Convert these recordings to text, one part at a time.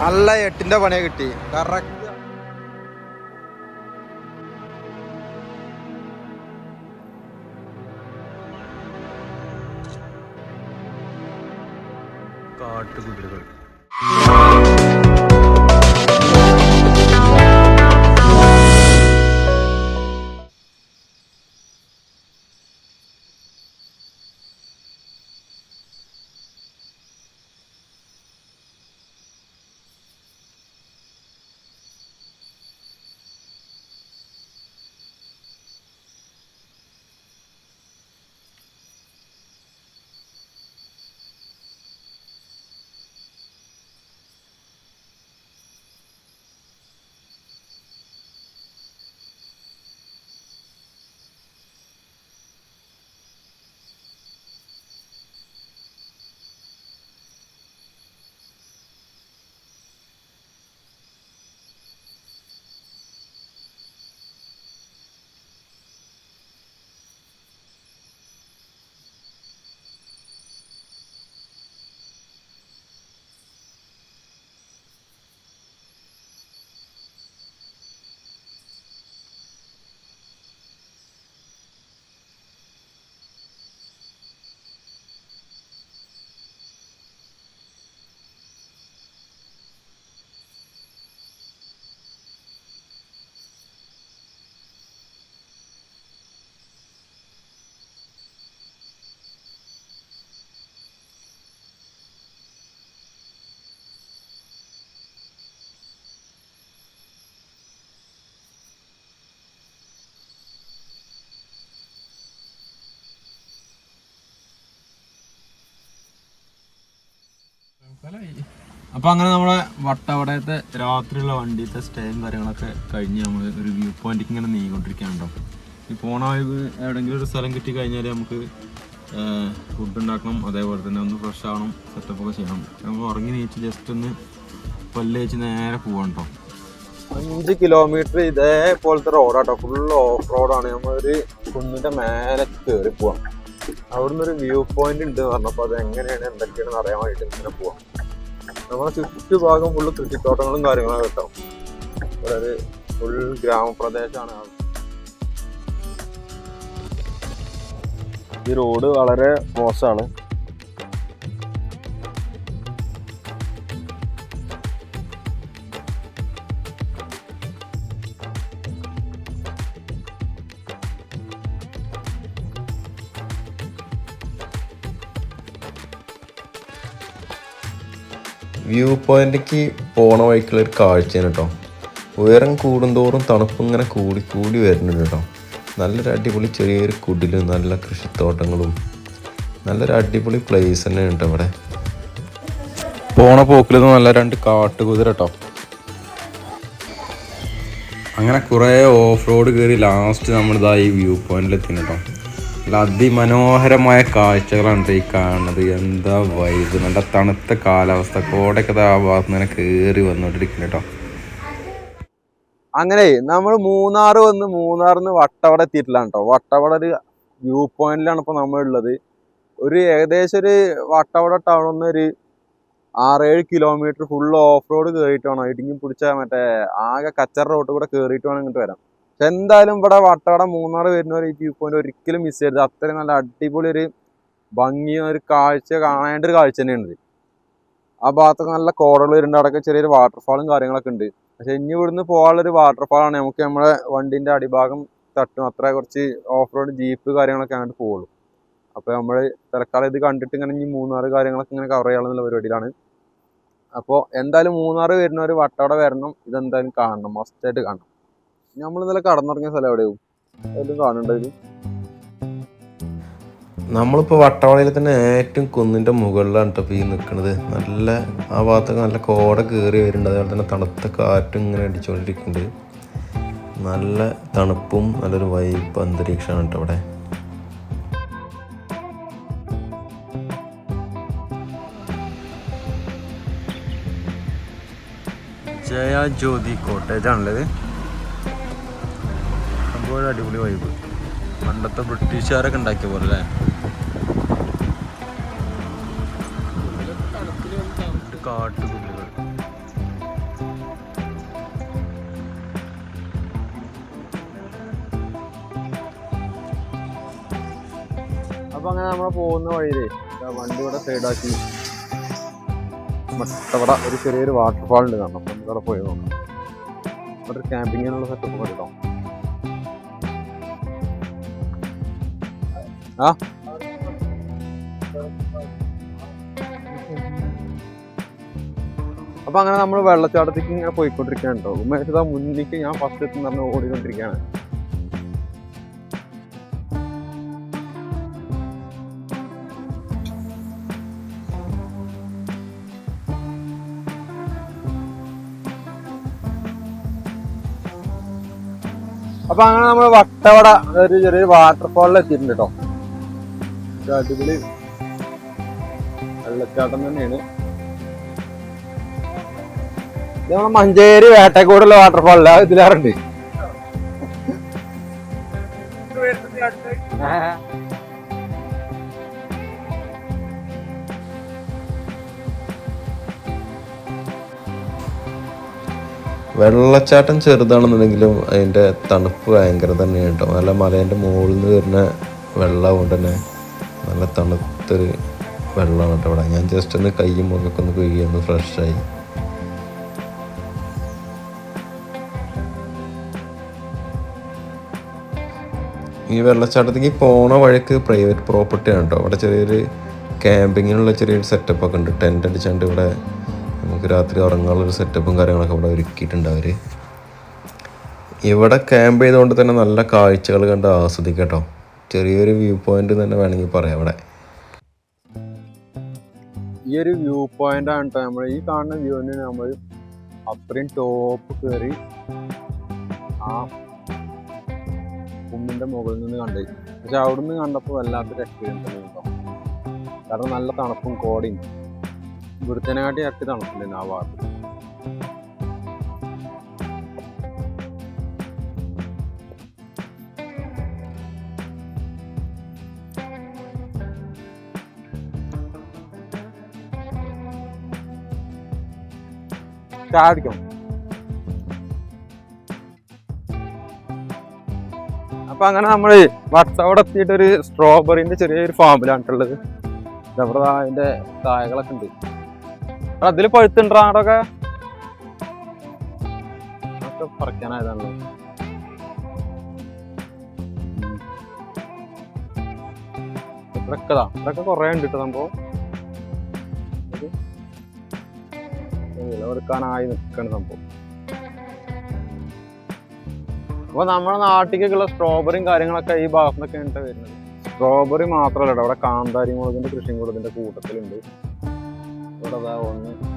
നല്ല എട്ടിന്റെ പണിയെ കിട്ടി. കറക്റ്റ് അപ്പൊ അങ്ങനെ നമ്മളെ വട്ടവടയത്തെ രാത്രിയുള്ള വണ്ടിയിലത്തെ സ്റ്റേയും കാര്യങ്ങളൊക്കെ കഴിഞ്ഞ് നമ്മൾ ഒരു വ്യൂ പോയിന്റിലേക്ക് ഇങ്ങനെ നീങ്ങിക്കൊണ്ടിരിക്കുകയാണോ ഈ പോണ എവിടെയെങ്കിലും ഒരു സ്ഥലം കിട്ടി കഴിഞ്ഞാൽ നമുക്ക് ഫുഡ് ഉണ്ടാക്കണം അതേപോലെ തന്നെ ഒന്ന് ഫ്രഷ് ആവണം സെറ്റപ്പ് ഒക്കെ ചെയ്യണം. നമുക്ക് ഉറങ്ങി നീച്ച് ജസ്റ്റ് ഒന്ന് പല്ല് വെച്ച് നേരെ പോവാണ് അഞ്ച് കിലോമീറ്റർ ഇതേപോലത്തെ റോഡാട്ടോ ഫുൾ ഓഫ് റോഡാണ് നമ്മളൊരു കുന്നിന്റെ മേലെ കയറി പോവാം അവിടുന്ന് ഒരു വ്യൂ പോയിന്റ് ഉണ്ട് പറഞ്ഞപ്പോ അത് എങ്ങനെയാണ് എന്തൊക്കെയാണെന്ന് അറിയാൻ വേണ്ടിട്ട് ഇങ്ങനെ പോവാം നമ്മളെ ചുറ്റുഭാഗം ഫുള്ള് കൃഷിത്തോട്ടങ്ങളും കാര്യങ്ങളും കിട്ടും. ഇവിടെ ഒരു ഫുൾ ഗ്രാമപ്രദേശമാണ് ഈ റോഡ് വളരെ മോശമാണ്. വ്യൂ പോയിന്റിലേക്ക് പോണ വഴിക്കുള്ള ഒരു കാഴ്ചയാണ് കേട്ടോ ഉയരം കൂടുന്തോറും തണുപ്പ് ഇങ്ങനെ കൂടി കൂടി വരുന്നുണ്ട് കേട്ടോ നല്ലൊരു അടിപൊളി ചെറിയൊരു കുടിലും നല്ല കൃഷിത്തോട്ടങ്ങളും. നല്ലൊരു അടിപൊളി പ്ലേസ് തന്നെയാണ് കേട്ടോ ഇവിടെ. പോണ പോക്കിൽ നല്ല രണ്ട് കാട്ടുകുതിര കേട്ടോ അങ്ങനെ കുറേ ഓഫ് റോഡ് കയറി ലാസ്റ്റ് നമ്മളിതാ ഈ വ്യൂ പോയിന്റിൽ എത്തി കേട്ടോ അതിമനോഹരമായ കാഴ്ചകളാണ് ഈ കാണുന്നത്. എന്താ വൈബ് നല്ല തണുത്ത കാലാവസ്ഥ. കോടൊക്കെ ആ ഭാഗത്ത് നിന്ന് കയറി വന്നോണ്ടിരിക്കുന്നു കേട്ടോ അങ്ങനെ നമ്മൾ മൂന്നാർ വന്ന് മൂന്നാറിന്ന് വട്ടവട എത്തിയിട്ടില്ലാണ് കേട്ടോ വട്ടവട ഒരു വ്യൂ പോയിന്റിലാണ് ഇപ്പോൾ നമ്മളുള്ളത്. ഒരു ഏകദേശം ഒരു വട്ടവട ടൗണിൽ നിന്ന് ഒരു ആറേഴ് കിലോമീറ്റർ ഫുൾ ഓഫ് റോഡ് കയറിയിട്ട് വേണം. ഇടുങ്ങി പിടിച്ച മറ്റേ ആകെ കച്ചറ റോഡ് കൂടെ കയറിയിട്ട് വേണം ഇങ്ങോട്ട് വരാം എന്തായാലും ഇവിടെ വട്ടവട മൂന്നാർ വരുന്ന ഒരു വ്യൂ പോയിന്റ് ഒരിക്കലും മിസ് ചെയ്യരുത്. അത്രയും നല്ല അടിപൊളി ഒരു ഭംഗിയും ഒരു കാഴ്ച കാണേണ്ട ഒരു കാഴ്ച തന്നെയാണ് ഇത് ആ ഭാഗത്തൊക്കെ നല്ല കോടകൾ വരുന്നുണ്ട്. അവിടെയൊക്കെ ചെറിയൊരു വാട്ടർഫാളും കാര്യങ്ങളൊക്കെ ഉണ്ട്. പക്ഷെ ഇനി ഇവിടുന്ന് പോകാനുള്ളൊരു വാട്ടർഫാളാണ് നമുക്ക് നമ്മുടെ വണ്ടിന്റെ അടിഭാഗം തട്ടും. അത്ര കുറച്ച് ഓഫ് റോഡ് ജീപ്പ് കാര്യങ്ങളൊക്കെ അങ്ങോട്ട് പോകുള്ളൂ അപ്പോൾ നമ്മൾ തൽക്കാലം ഇത് കണ്ടിട്ട് ഇങ്ങനെ ഇനി മൂന്നാർ കാര്യങ്ങളൊക്കെ ഇങ്ങനെ കവർ ചെയ്യാനുള്ള പരിപാടിയിലാണ്. അപ്പോൾ എന്തായാലും മൂന്നാർ വരുന്ന ഒരു വട്ടവട വരണം. ഇതെന്തായാലും കാണണം. മസ്റ്റായിട്ട് കാണണം. നമ്മൾ ഇന്നലെ കടന്നുറങ്ങിയ സ്ഥലം എവിടെയാവും നമ്മളിപ്പോ നമ്മളിപ്പോൾ വട്ടവളയിൽ തന്നെ ഏറ്റവും കുന്നിന്റെ മുകളിലാണ് ഈ നിൽക്കുന്നത് നല്ല ആ ഭാഗത്തൊക്കെ നല്ല കോട കയറി വരുന്നുണ്ട്. അതുപോലെ തന്നെ തണുത്ത കാറ്റും ഇങ്ങനെ അടിച്ചുകൊണ്ടിരിക്കുന്നുണ്ട് നല്ല തണുപ്പും നല്ലൊരു വൈബ് അന്തരീക്ഷമാണ് കേട്ടോ ഇവിടെ. ജയ ജ്യോതി കോട്ടേജ് എപ്പോഴും അടിപൊളി വൈബ് പണ്ടത്തെ ബ്രിട്ടീഷുകാരൊക്കെ ഉണ്ടാക്കിയ പോലെ അല്ലേ? അപ്പൊ അങ്ങനെ നമ്മൾ പോകുന്ന വഴിയിൽ വണ്ടി ഇവിടെ സൈഡാക്കി മട്ടവട ഒരു ചെറിയൊരു വാട്ടർഫാൾ ഉണ്ട്. കാണണം നമുക്ക് അവിടെ പോയി നോക്കാം അവിടെ ക്യാമ്പിങ്ങിനുള്ള സെറ്റപ്പ് കിട്ടാം ആ. അപ്പൊ അങ്ങനെ നമ്മൾ വെള്ളച്ചാട്ടത്തേക്ക് ഇങ്ങനെ പോയിക്കൊണ്ടിരിക്കുകയാണോ ഉമ്മേഷ് മുന്നിലേക്ക് ഞാൻ ഫസ്റ്റ് എത്തുന്ന പറഞ്ഞ് ഓടിക്കൊണ്ടിരിക്കുകയാണ്. അപ്പൊ അങ്ങനെ നമ്മൾ വട്ടവട ഒരു ചെറിയൊരു വാട്ടർഫാളിൽ എത്തിയിട്ടുണ്ട് കേട്ടോ അടിപൊളി. വെള്ളച്ചാട്ടം തന്നെയാണ്. ഇത് നമ്മളെ മഞ്ചേരി വേട്ടക്കോടുള്ള വാട്ടർഫാളില്ല ഇതിലേറുണ്ട് വെള്ളച്ചാട്ടം ചെറുതാണെന്നുണ്ടെങ്കിലും അതിന്റെ തണുപ്പ് ഭയങ്കര തന്നെയാണ് കേട്ടോ. നല്ല മലേന്റെ മുകളിൽ നിന്ന് വരുന്ന വെള്ളം കൊണ്ട് തന്നെ നല്ല തണുത്തൊരു വെള്ളമാണ് കേട്ടോ ഇവിടെ. ഞാൻ ജസ്റ്റ് ഒന്ന് കയ്യും മുഖമൊക്കെ ഒന്ന് കഴുകി ഒന്ന് ഫ്രഷായി ഈ വെള്ളച്ചാട്ടത്തേക്ക് പോണ വഴിക്ക് പ്രൈവറ്റ് പ്രോപ്പർട്ടി ആണ് കേട്ടോ. അവിടെ ചെറിയൊരു ക്യാമ്പിങ്ങിനുള്ള ചെറിയൊരു സെറ്റപ്പ് ഒക്കെ ഉണ്ട്. ടെന്റ് അടിച്ചാണ്ട് ഇവിടെ നമുക്ക് രാത്രി ഉറങ്ങാനുള്ള ഒരു സെറ്റപ്പും കാര്യങ്ങളൊക്കെ ഇവിടെ ഒരുക്കിയിട്ടുണ്ട് അവർ ഇവിടെ ക്യാമ്പ് ചെയ്തുകൊണ്ട് തന്നെ നല്ല കാഴ്ചകൾ കണ്ട് ആസ്വദിക്കാം കേട്ടോ. ചെറിയൊരു വ്യൂ പോയിന്റ് തന്നെ വേണമെങ്കിൽ പറയാം അവിടെ ഈ ഒരു വ്യൂ പോയിന്റ് ആണ് കേട്ടോ നമ്മൾ ഈ കാണുന്ന വ്യൂ വ്യൂവിന് നമ്മൾ അത്രയും ടോപ്പ് കയറി ആ കുന്നിന്റെ മുകളിൽ നിന്ന് കണ്ടു. പക്ഷെ നിന്ന് കണ്ടപ്പോൾ വല്ലാത്തൊരു എക്സ്പീരിയൻസ് ആണ് കേട്ടോ കാരണം നല്ല തണുപ്പും കോടയും. ഇവിടുത്തേനെക്കാട്ടി ഇരട്ടി തണുപ്പുണ്ടായിരുന്നു ആ ഭാഗത്ത്. ചാടിക്കണം അപ്പൊ അങ്ങനെ നമ്മൾ വട്ടവിടെ എത്തിയിട്ട് ഒരു സ്ട്രോബെറിന്റെ ചെറിയൊരു ഫാമിലാണ് ഉള്ളത് അതിന്റെ കായകളൊക്കെ ഉണ്ട്. അതിൽ പഴുത്തുണ്ടോ അവിടൊക്കെ അതൊക്കെ പറിക്കാനായതാണല്ലോ. ഇതൊക്കെ ഇവിടൊക്കെ കൊറേ ഉണ്ട് കേട്ടോ സംഭവം. വിളവെടുക്കാനായി നിൽക്കുന്ന സംഭവം. അപ്പൊ നമ്മുടെ നാട്ടിലേക്കുള്ള സ്ട്രോബെറിയും കാര്യങ്ങളൊക്കെ ഈ ഭാഗത്തു നിന്നൊക്കെ വരുന്നത്. സ്ട്രോബെറി മാത്രമല്ല ഇവിടെ കാന്താരി മുളകിന്റെ കൃഷിയും കൂടെ ഇതിന്റെ കൂട്ടത്തിലുണ്ട്. ഇവിടെ ഒന്ന്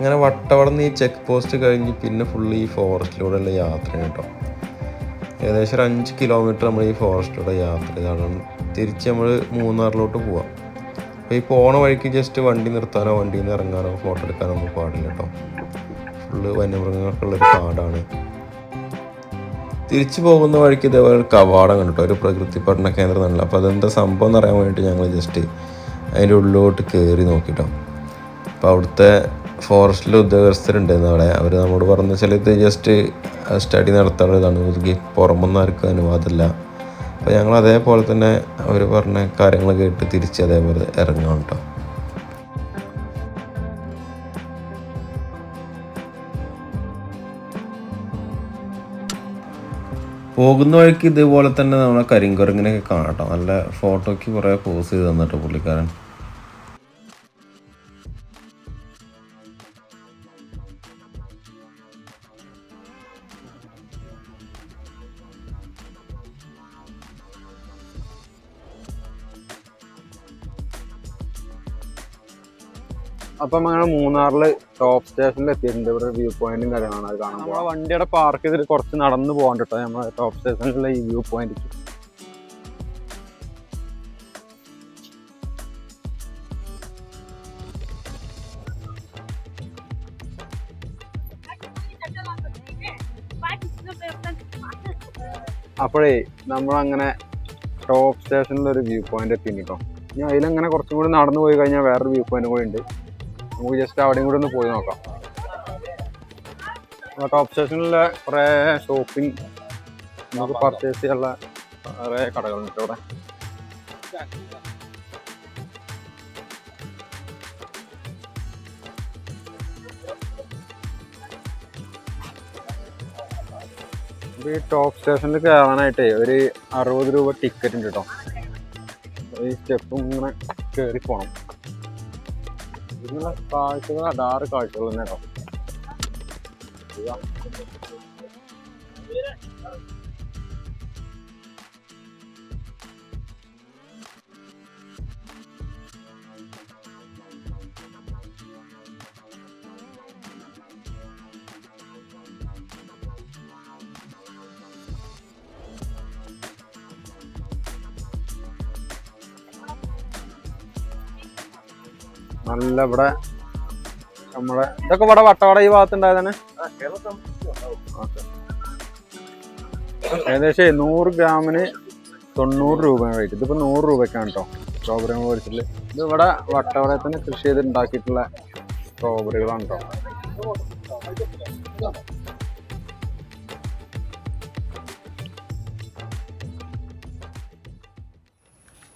അങ്ങനെ വട്ടവടന്ന് ഈ ചെക്ക് പോസ്റ്റ് കഴിഞ്ഞ് പിന്നെ ഫുള്ള് ഈ ഫോറസ്റ്റിലൂടെയുള്ള യാത്രയാണ് കേട്ടോ ഏകദേശം ഒരു അഞ്ച് കിലോമീറ്റർ നമ്മൾ ഈ ഫോറസ്റ്റിലൂടെ യാത്ര ചെയ്താണ് തിരിച്ച് നമ്മൾ മൂന്നാറിലോട്ട് പോവാം. അപ്പോൾ ഈ പോണ വഴിക്ക് ജസ്റ്റ് വണ്ടി നിർത്താനോ വണ്ടിയിൽ നിന്ന് ഇറങ്ങാനോ ഫോട്ടോ എടുക്കാനോ ഒന്നും പാടില്ല കേട്ടോ ഫുള്ള് വന്യമൃഗങ്ങൾക്കുള്ളൊരു കാടാണ് തിരിച്ചു പോകുന്ന വഴിക്ക് ഇതേപോലെ ഒരു കവാടം കണ്ടിട്ടോ? ഒരു പ്രകൃതി പഠന കേന്ദ്രം നല്ല അപ്പോൾ അതെന്താ സംഭവം എന്ന് അറിയാൻ വേണ്ടിയിട്ട് ഞങ്ങൾ ജസ്റ്റ് അതിന്റെ ഉള്ളിലോട്ട് കയറി നോക്കിട്ടോ. അപ്പോൾ അവിടുത്തെ ഫോറസ്റ്റിലെ ഉദ്യോഗസ്ഥരുണ്ടായിരുന്നു അവിടെ. അവർ നമ്മോട് പറഞ്ഞു വെച്ചാൽ ഇത് ജസ്റ്റ് സ്റ്റഡി നടത്താനുള്ളതാണ് ഒതുക്കി പുറമൊന്നും ആർക്കും അനുവാദമില്ല. അപ്പോൾ ഞങ്ങൾ അതേപോലെ തന്നെ അവർ പറഞ്ഞ കാര്യങ്ങൾ കേട്ട് തിരിച്ച് അതേപോലെ ഇറങ്ങാം കേട്ടോ പോകുന്ന വഴിക്ക് ഇതുപോലെ തന്നെ നമ്മളെ കരിങ്കുരങ്ങനെയൊക്കെ കാണാം കേട്ടോ നല്ല ഫോട്ടോയ്ക്ക് കുറേ പോസ് ചെയ്ത് തന്നിട്ടോ പുള്ളിക്കാരൻ. അപ്പൊ അങ്ങനെ മൂന്നാറിൽ ടോപ്പ് സ്റ്റേഷനിൽ എത്തിയിട്ടുണ്ട്. ഇവിടെ വ്യൂ പോയിന്റും കാര്യങ്ങളാണ് അത് കാണാൻ നമ്മളെ വണ്ടിയുടെ പാർക്ക് ചെയ്തിട്ട് കുറച്ച് നടന്ന് പോകാൻ കേട്ടോ നമ്മളെ ടോപ്പ് സ്റ്റേഷനിലുള്ള ഈ വ്യൂ പോയിന്റ് അപ്പോഴേ നമ്മളങ്ങനെ ടോപ്പ് സ്റ്റേഷനിലൊരു വ്യൂ പോയിന്റ് എത്തിയിട്ടോ ഇനി അതിലങ്ങനെ കുറച്ചും കൂടി നടന്നു പോയി കഴിഞ്ഞാൽ വേറൊരു വ്യൂ പോയിന്റ് കൂടി ഉണ്ട്. നമുക്ക് ജസ്റ്റ് അവിടെയും കൂടെ ഒന്ന് പോയി നോക്കാം. ടോപ്പ് സ്റ്റേഷനിലെ കുറേ ഷോപ്പിംഗ് നമുക്ക് പർച്ചേസ് ചെയ്യാനുള്ള കുറേ കടകളുണ്ട് ഇവിടെ. ഈ ടോപ്പ് സ്റ്റേഷനിൽ കയറാനായിട്ടേ ഒരു അറുപത് രൂപ ടിക്കറ്റ് ഉണ്ട് കേട്ടോ ഈ സ്റ്റെപ്പും ഇങ്ങനെ കയറി പോണം. ഇതിനുള്ള കാഴ്ചകൾ അടാറ് കാഴ്ചകൾ തന്നെ കേട്ടോ നല്ല ഇവിടെ നമ്മളെ ഇതൊക്കെ ഇവിടെ വട്ടവട ഈ ഭാഗത്തുണ്ടായതാണ്. ഏകദേശം നൂറ് ഗ്രാമിന് തൊണ്ണൂറ് രൂപയാണ് റേറ്റ് ഇതിപ്പോ നൂറ് രൂപയ്ക്കാണ് കേട്ടോ സ്ട്രോബെറി മേടിച്ചിട്ട് ഇത് ഇവിടെ വട്ടവട തന്നെ കൃഷി ചെയ്ത് ഉണ്ടാക്കിയിട്ടുള്ള സ്ട്രോബെറികളാണ് കേട്ടോ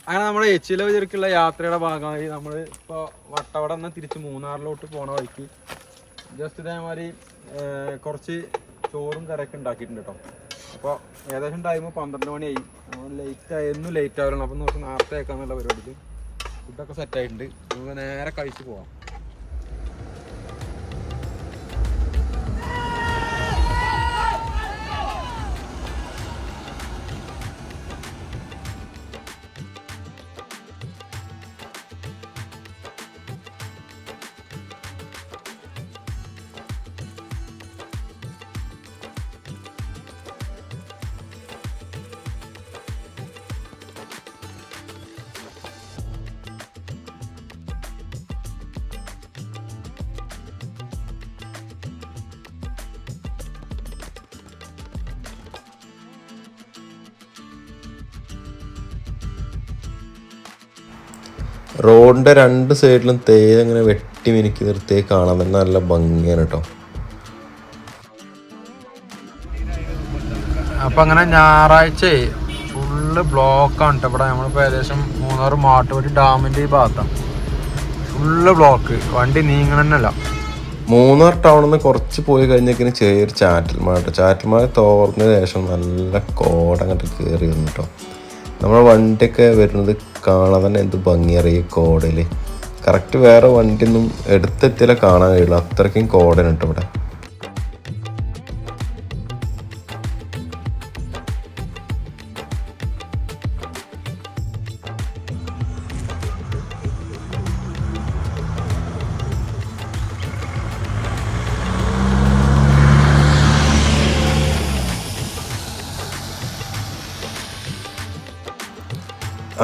അങ്ങനെ നമ്മുടെ എച്ചില ചെറുക്കുള്ള യാത്രയുടെ ഭാഗമായി നമ്മൾ ഇപ്പോൾ വട്ടവട നിന്ന് തിരിച്ച് മൂന്നാറിലോട്ട് പോണ വഴിക്ക് ജസ്റ്റ് ഇതേമാതിരി കുറച്ച് ചോറും കറിയൊക്കെ ഉണ്ടാക്കിയിട്ടുണ്ട് കേട്ടോ അപ്പോൾ ഏകദേശം ടൈം പന്ത്രണ്ട് മണിയായി. ലേറ്റ് ആയിരുന്നു ലേറ്റ് ആവില്ല അപ്പം നമുക്ക് നേരത്തെ ആക്കാന്നുള്ള പരിപാടിക്ക് ഫുഡൊക്കെ സെറ്റ് ആയിട്ടുണ്ട്. നമുക്ക് നേരെ കഴിച്ച് പോവാം. റോഡിന്റെ രണ്ട് സൈഡിലും തേയില ഇങ്ങനെ വെട്ടി മിനുക്കി നിർത്തി കാണാൻ തന്നെ നല്ല ഭംഗിയാണ് കേട്ടോ. അപ്പം അങ്ങനെ ഞായറാഴ്ച ഫുള്ള് ബ്ലോക്കാണ് കേട്ടോ ഇവിടെ നമ്മളിപ്പോൾ ഏകദേശം മൂന്നാറ് മാട്ടുപടി ഡാമിന്റെ ഈ ഭാഗത്താണ് ഫുള്ള് ബ്ലോക്ക് വണ്ടി നീങ്ങണമെന്നല്ല മൂന്നാർ ടൗണിൽ നിന്ന് കുറച്ച് പോയി കഴിഞ്ഞേക്കിന് ചെറിയൊരു ചാറ്റൽമാട്ടോ കേട്ടോ ചാറ്റൽ മഴ തോർന്ന ശേഷം നല്ല കോടങ്ങട്ട് കയറി വന്നു കേട്ടോ നമ്മുടെ വണ്ടിയൊക്കെ വരുന്നത് കാണാൻ തന്നെ എന്ത് ഭംഗിയറിയ കോടയിൽ കറക്റ്റ് വേറെ വണ്ടിയൊന്നും എടുത്തെത്തിയാലേ കാണാൻ കഴിയുള്ളൂ. അത്രയ്ക്കും കോടനുണ്ട് ഇവിടെ.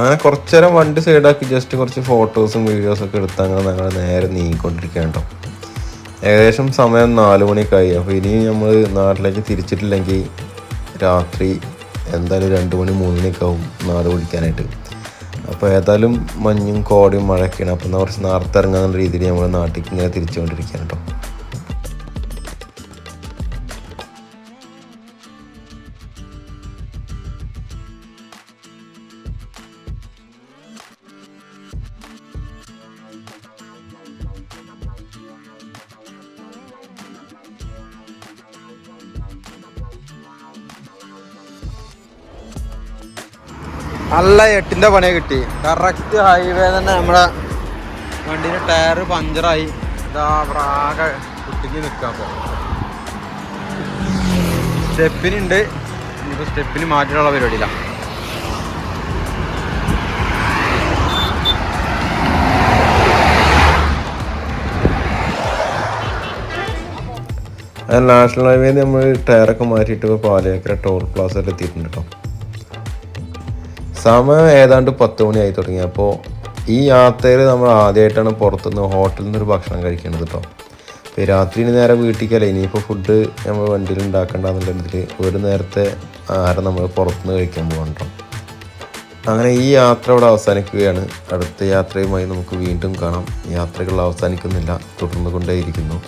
അങ്ങനെ കുറച്ചു നേരം വണ്ടി സൈഡാക്കി ജസ്റ്റ് കുറച്ച് ഫോട്ടോസും വീഡിയോസും ഒക്കെ എടുത്ത് അങ്ങനെ ഞങ്ങൾ നേരെ നീങ്ങിക്കൊണ്ടിരിക്കുകയാണ് ഏകദേശം സമയം നാല് മണിയൊക്കെ അപ്പോൾ ഇനി നമ്മൾ നാട്ടിലേക്ക് തിരിച്ചിട്ടില്ലെങ്കിൽ രാത്രി എന്തായാലും രണ്ട് മണി മൂന്ന് ആവും നാട് പിടിക്കാനായിട്ട് അപ്പോൾ ഏതായാലും മഞ്ഞും കോടയും മഴയൊക്കെയാണ്. അപ്പോൾ കുറച്ച് നേരത്തെ ഇറങ്ങാനുള്ള രീതിയിൽ നമ്മൾ നാട്ടിലേക്ക് ഇങ്ങനെ തിരിച്ചുകൊണ്ടിരിക്കുകയാണ് കേട്ടോ നല്ല എട്ടിന്റെ പണി കിട്ടി. കറക്റ്റ് ഹൈവേ തന്നെ നമ്മുടെ വണ്ടിയുടെ ടയർ പഞ്ചറായി ഇതാ പ്രാകെ കുട്ടിക്ക് നിൽക്കാം അപ്പോൾ സ്റ്റെപ്പിനുണ്ട് ഇനിയിപ്പോൾ സ്റ്റെപ്പിന് മാറ്റിയുള്ള പരിപാടിയിലാണ് നാഷണൽ ഹൈവേയിൽ നമ്മൾ ടയറൊക്കെ മാറ്റിയിട്ട് ഇപ്പോൾ പാലയേക്കര ടോൾ പ്ലാസയിൽ എത്തിയിട്ടുണ്ട് കേട്ടോ സമയം ഏതാണ്ട് പത്ത് മണിയായി തുടങ്ങി. അപ്പോൾ ഈ യാത്രയിൽ നമ്മൾ ആദ്യമായിട്ടാണ് പുറത്തുനിന്ന് ഹോട്ടലിൽ നിന്ന് ഒരു ഭക്ഷണം കഴിക്കേണ്ടത് കേട്ടോ ഇപ്പോൾ രാത്രി ഇനി നേരെ വീട്ടിലേക്കല്ല ഇനിയിപ്പോൾ ഫുഡ് നമ്മൾ വണ്ടിയിൽ ഉണ്ടാക്കേണ്ടെന്നുള്ള ഇതിൽ ഒരു നേരത്തെ ആഹാരം നമ്മൾ പുറത്തുനിന്ന് കഴിക്കാൻ പോകണ്ടോ അങ്ങനെ ഈ യാത്ര ഇവിടെ അവസാനിക്കുകയാണ്. അടുത്ത യാത്രയുമായി നമുക്ക് വീണ്ടും കാണാം. യാത്രകൾ അവസാനിക്കുന്നില്ല തുടർന്നു കൊണ്ടേയിരിക്കുന്നു